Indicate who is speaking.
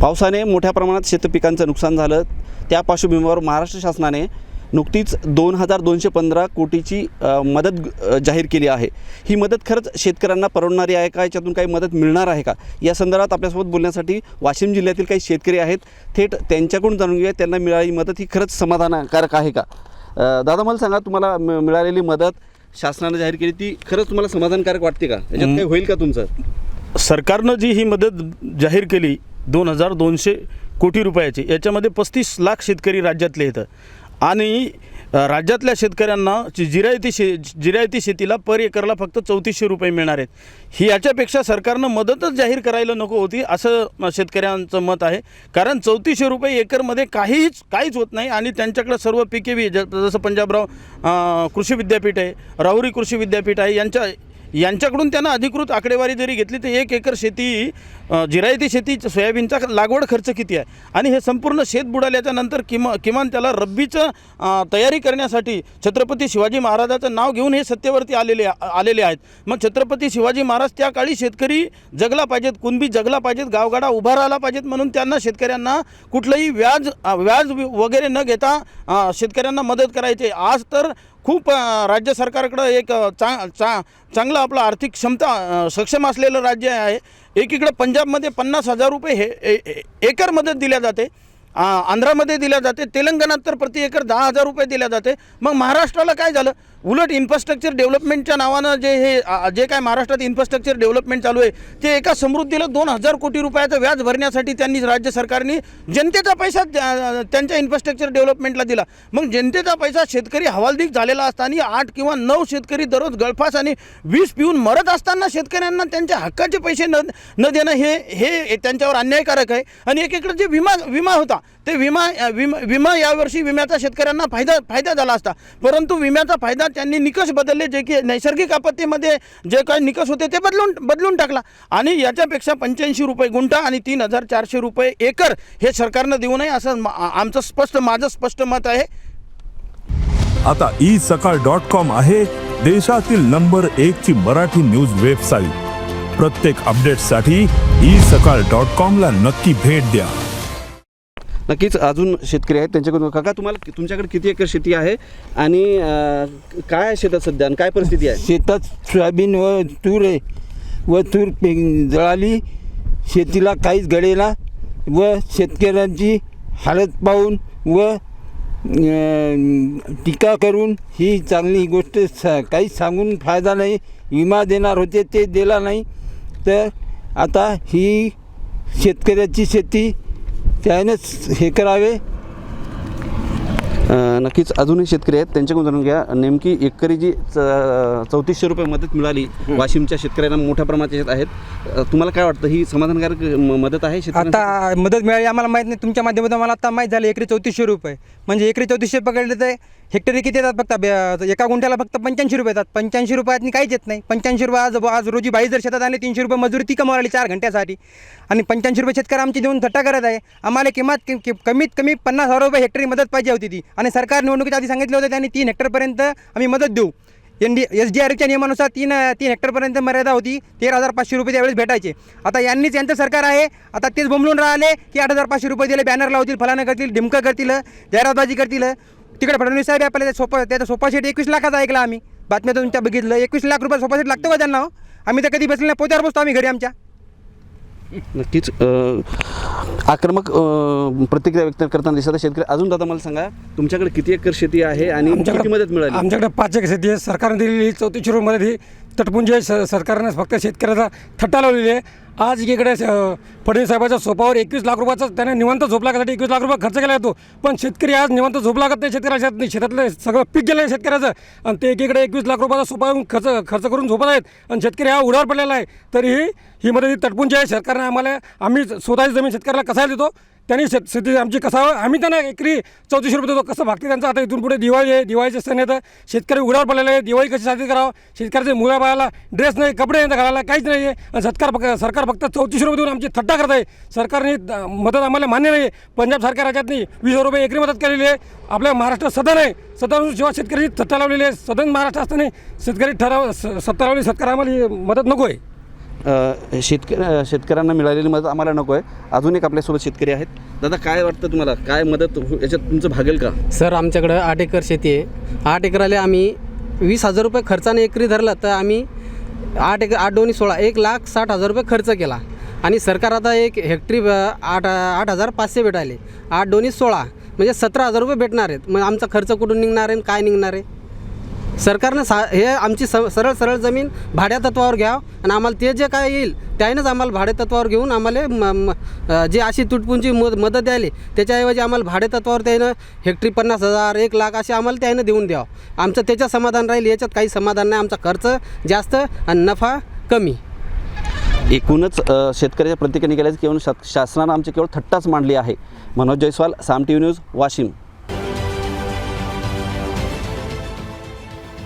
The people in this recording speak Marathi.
Speaker 1: पावसाने मोठ्या प्रमाणात शेतपिकांचं नुकसान झालं. त्या पार्श्वभूमीवर महाराष्ट्र शासनाने नुकतीच दोन हजार दोनशे पंधरा कोटीची मदत जाहीर केली आहे. ही मदत खरंच शेतकऱ्यांना परवडणारी आहे का? याच्यातून काही मदत मिळणार आहे का? या संदर्भात आपल्यासोबत बोलण्यासाठी वाशिम जिल्ह्यातील काही शेतकरी आहेत. थेट त्यांच्याकडून जाणून घेऊया. त्यांना मिळालेली मदत ही खरंच समाधानकारक आहे का? दादा मला सांगा तुम्हाला मिळालेली मदत शासनाने जाहीर केली ती खरंच तुम्हाला समाधानकारक वाटते का? याच्यात काही होईल का तुमचं?
Speaker 2: सरकारनं जी ही मदत जाहीर केली दोन हजार दोनशे कोटी रुपयाचे. याच्यामध्ये पस्तीस लाख शेतकरी राज्यातले येतं आणि राज्यातल्या शेतकऱ्यांना जिरायती शे जिरायती शेतीला पर एकरला फक्त चौतीसशे रुपये मिळणार आहेत. ही याच्यापेक्षा सरकारनं मदतच जाहीर करायला नको होती असं शेतकऱ्यांचं मत आहे. कारण चौतीसशे रुपये एकरमध्ये काहीच काहीच होत नाही आणि त्यांच्याकडे सर्व पिके बी ज- जसं पंजाबराव कृषी विद्यापीठ आहे राहुरी कृषी विद्यापीठ आहे यांच्या यांच्याकडून त्यांना अधिकृत आकडेवारी जरी घेतली तर एक एकर शेती जिरायती शेती सोयाबीनचा लागवड खर्च किती आहे? आणि हे संपूर्ण शेत बुडाल्याच्या नंतर किमा किमान त्याला रब्बीचं तयारी करण्यासाठी छत्रपती शिवाजी महाराजाचं नाव घेऊन हे सत्तेवरती आलेले आलेले आहेत. मग छत्रपती शिवाजी महाराज त्या काळी शेतकरी जगला पाहिजेत कुणबी जगला पाहिजेत गावगाडा उभा राहिला पाहिजेत म्हणून त्यांना शेतकऱ्यांना कुठलंही व्याज व्याज वगैरे न घेता शेतकऱ्यांना मदत करायचे. आज तर खूप राज्य सरकारकडं एक चा चा चांगलं आपलं आर्थिक क्षमता सक्षम असलेलं राज्य आहे. एकीकडं पंजाबमध्ये पन्नास हजार रुपये हे ए- एकर मदत दिल्या जाते. आंध्रामध्ये दिल्या जाते. तेलंगणात तर प्रति एकर दहा हजार रुपये दिल्या जाते. मग महाराष्ट्राला काय झालं? उलट इन्फ्रास्ट्रक्चर डेव्हलपमेंटच्या नावानं जे हे जे काय महाराष्ट्रात इन्फ्रास्ट्रक्चर डेव्हलपमेंट चालू आहे ते एका समृद्धीला दोन हजार कोटी रुपयाचं व्याज भरण्यासाठी त्यांनी राज्य सरकारने जनतेचा पैसा त्या- त्यांच्या इन्फ्रास्ट्रक्चर डेव्हलपमेंटला दिला. मग जनतेचा पैसा शेतकरी हवालदिक झालेला असताना आठ किंवा नऊ शेतकरी दररोज गळफास आणि वीज पिऊन मरत असताना शेतकऱ्यांना त्यांच्या हक्काचे पैसे न न देणं हे हे त्यांच्यावर अन्यायकारक आहे. आणि एकीकडे जे विमा विमा होता ते विमा विमा विमा यावर्षी विम्याचा शेतकऱ्यांना फायदा फायदा झाला असता. परंतु विम्याचा फायदा त्यांनी निकष बदलले जे की नैसर्गिक आपत्तीमध्ये जे काही निकष होते ते बदलून बदलून टाकला. आणि याच्यापेक्षा पंच्याऐंशी रुपये गुंठा आणि तीन हजार चारशे रुपये एकर हे सरकारनं देऊ नये असं आमचं स्पष्ट माझं स्पष्ट मत आहे.
Speaker 3: आता ई सकाळ डॉट कॉम आहे देशातील नंबर एक ची मराठी न्यूज वेबसाईट. प्रत्येक अपडेटसाठी ई सकाळ डॉट कॉमला नक्की भेट द्या.
Speaker 1: नक्कीच अजून शेतकरी आहेत त्यांच्याकडून काका तुम्हाला तुमच्याकडे किती एकर शेती आहे? आणि काय शेतात सध्या आणि काय परिस्थिती आहे?
Speaker 4: शेतात सोयाबीन व तूर आहे. व तूर जळाली. शेतीला काहीच घडेना. व शेतकऱ्यांची हालत पाहून व टीका करून ही चांगली गोष्ट सा काहीच सांगून फायदा नाही. विमा देणार होते ते दिला नाही. तर आता ही शेतकऱ्याची शेती त्यानेच हे करावे.
Speaker 1: नक्कीच अजूनही शेतकरी आहेत. त्यांच्याकडून जाणून घ्या. नेमकी एकरी जी च- चौतीसशे रुपये मदत मिळाली वाशिमच्या शेतकऱ्यांना मोठ्या प्रमाणात येत आहेत. तुम्हाला काय वाटतं? ही समाधानकारक मदत आहे?
Speaker 5: आता मदत मिळाली. आम्हाला माहीत नाही. तुमच्या माध्यमातून मला आता माहीत झालं एकरी चौतीसशे रुपये. म्हणजे एकरी चौतीसशे पकडले तर हेक्टरी किती येतात फक्त? बे- एका गुंठ्याला फक्त पंच्याऐंशी रुपये येतात. पंच्याऐंशी रुपयातनी काहीच येत नाही. पंच्याऐंशी रुपये आज आज रोजी बाई जर शेतात आणि तीनशे रुपये मजुरी ती कमावली चार घंट्यासाठी. आणि पंच्याऐंशी रुपये शेतकरी आमची देऊन थट्टा करत आहे. आम्हाला किंमत कि- कि- कमीत कमी पन्नास हजार रुपये हेक्टरी मदत पाहिजे होती ती. आणि सरकार निवडणुकीच्या आधी सांगितलं होतं त्यांनी तीन हेक्टरपर्यंत आम्ही मदत देऊ. एन डी एस डी आरच्या नियमानुसार तीन तीन हेक्टरपर्यंत मर्यादा होती. तेरा हजार पाचशे रुपये त्यावेळेस भेटायचे. आता यांनीच यांचं सरकार आहे. आता तेच बोंबलून राहिले की आठ हजार पाचशे रुपये दिले बॅनर लावतील फलानं करतील ढिमकं करतील जाहिरातबाजी करतील. तिकडे फडणवीस साहेब आपल्याला सोपा त्याचा सोफा सेट एकवीस लाखाचा ऐकला आम्ही. बातम्या तुमच्या बघितलं. एकवीस लाख रुपये सोफा सेट लागतं का त्यांना हो? आम्ही तर कधी बसले नाही. पोत्यावर बसतो आम्ही घरी आमच्या.
Speaker 1: नक्कीच आक्रमक प्रतिक्रिया व्यक्त करताना दिसत आहे शेतकरी. अजून दादा मला सांगा तुमच्याकडे किती एकर शेती आहे आणि किती मदत मिळाली?
Speaker 6: आमच्याकडे पाच एकर शेती आहे. सरकारने दिलेली चौतीसशे रुपये मदत ही तटपुंजे आहे स- सरकारनं फक्त शेतकऱ्याचा थट्टा लावलेली आहे. आज एकीकडे फडणवीस साहेबाच्या सोपावर एकवीस लाख रुपयाचा त्याने निवंत झोप लागण्यासाठी एकवीस लाख रुपये खर्च केला जातो. पण शेतकरी आज निवंत झोप लागत नाही शेतकऱ्याच्या नाही शेतातलं सगळं पीक गेलं आहे शेतकऱ्याचं. आणि ते एकीकडे एकवीस लाख रुपयाचा सोपा खर्च खर्च करून झोपत आहेत. आणि शेतकरी हा उडावर पडलेला आहे. तरीही ही मदत ही तटपुंजी आहे. सरकारने आम्हाला आम्ही स्वतःची जमीन शेतकऱ्याला कसायला देतो? त्यांनी शेत शेती आमची कसावं आम्ही त्यांना एकरी चौतीसशे रुपये देतो. कसं भागते त्यांचं? आता इथून पुढे दिवाळी आहे. दिवाळीचे सण येतं शेतकरी उघड्यावर पडलेले आहे दिवाळी कशी साजरी करावं? शेतकऱ्याचे मुला बाळाला ड्रेस नाही कपडे नाही घालायला काहीच नाही आहे. सत्कार सरकार फक्त सरकार फक्त चौतीसशे रुपये देऊन आमची थट्टा करत आहे. सरकारने मदत आम्हाला मान्य नाही आहे पंजाब सरकार राज्यातनी वीस रुपये एकरी मदत केलेली आहे. आपल्या महाराष्ट्र सदन आहे. सदन जेव्हा शेतकरी थट्टा लावलेली आहे. सदन महाराष्ट्र असताना शेतकरी ठराव स- सत्ता लावली. सरकार आम्हाला मदत नको आहे.
Speaker 1: शेतक शेतकऱ्यांना मिळालेली मदत आम्हाला नको आहे. अजून एक आपल्यासोबत शेतकरी आहेत. दादा काय वाटतं तुम्हाला? काय मदत हो, याच्यात तुमचं भागेल का?
Speaker 7: सर आमच्याकडं आठ एकर शेती आहे. आठ एकराला आम्ही वीस हजार रुपये खर्चाने एकरी धरला तर आम्ही आठ एक आठ दोन्ही सोळा एक लाख साठ हजार रुपये खर्च केला. आणि सरकार आता एक हेक्टरी ब- आठ आठ हजार पाचशे भेटायले. आठ दोन्ही सोळा म्हणजे सतरा हजार रुपये भेटणार आहेत. मग आमचा खर्च कुठून निघणार आहे आणि काय निघणार आहे? सरकारनं सा हे आमची स सरळ सरळ जमीन भाड्या तत्वावर घ्यावं आणि आम्हाला ते जे काय येईल त्यानेच आम्हाला भाडे तत्वावर घेऊन आम्हाला म म जे अशी तुटपुंची मद मदत द्यायली त्याच्याऐवजी आम्हाला भाडे तत्वावर त्यानं हेक्टरी पन्नास हजार एक लाख असे आम्हाला त्यानं देऊन द्यावं. आमचं त्याच्यात समाधान राहील याच्यात काही समाधान नाही. आमचा खर्च जास्त आणि नफा कमी.
Speaker 1: एकूणच शेतकऱ्याच्या प्रतिक्रिया केल्याचं केवळ शा शासनानं आमची केवळ थट्टाच मांडली आहे. Manoj Jaiswal Saam T V news Washim.